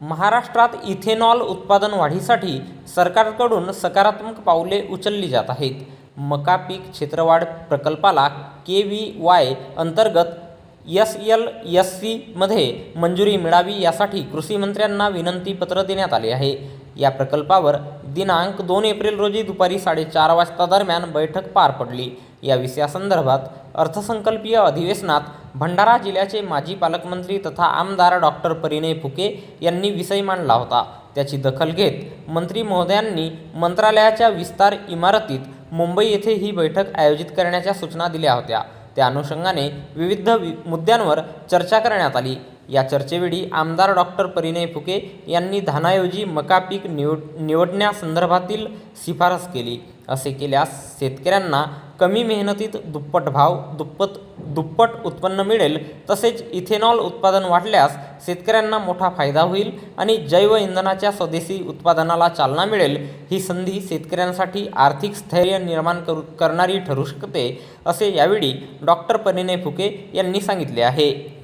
महाराष्ट्रात इथेनॉल उत्पादन वाढीसाठी सरकारकडून सकारात्मक पावले उचलली जात आहेत. मका पीक क्षेत्रवाढ प्रकल्पाला के व्ही वाय अंतर्गत एस एल एस सीमध्ये मंजुरी मिळावी यासाठी कृषीमंत्र्यांना विनंतीपत्र देण्यात आले आहे. या प्रकल्पावर दिनांक दोन एप्रिल रोजी दुपारी साडेचार वाजता दरम्यान बैठक पार पडली. या विषयासंदर्भात अर्थसंकल्पीय अधिवेशनात भंडारा जिल्ह्याचे माजी पालकमंत्री तथा आमदार डॉक्टर परिणय फुके यांनी विषय मांडला होता. त्याची दखल घेत मंत्री महोदयांनी मंत्रालयाच्या विस्तार इमारतीत मुंबई येथे ही बैठक आयोजित करण्याच्या सूचना दिल्या होत्या. त्या अनुषंगाने विविध वि मुद्द्यांवर चर्चा करण्यात आली. या चर्चेवेळी आमदार डॉक्टर परिणय फुके यांनी धानाऐवजी मका पीक निवड निवडण्यासंदर्भातील शिफारस केली. असे केल्यास शेतकऱ्यांना कमी मेहनतीत दुप्पट भाव दुप्पट दुप्पट उत्पन्न मिळेल तसेच इथेनॉल उत्पादन वाढल्यास शेतकऱ्यांना मोठा फायदा होईल आणि जैव इंधनाच्या स्वदेशी उत्पादनाला चालना मिळेल ही संधी शेतकऱ्यांसाठी आर्थिक स्थैर्य निर्माण करू करणारी ठरू शकते असे यावेळी डॉक्टर परिणय फुके यांनी सांगितले आहे.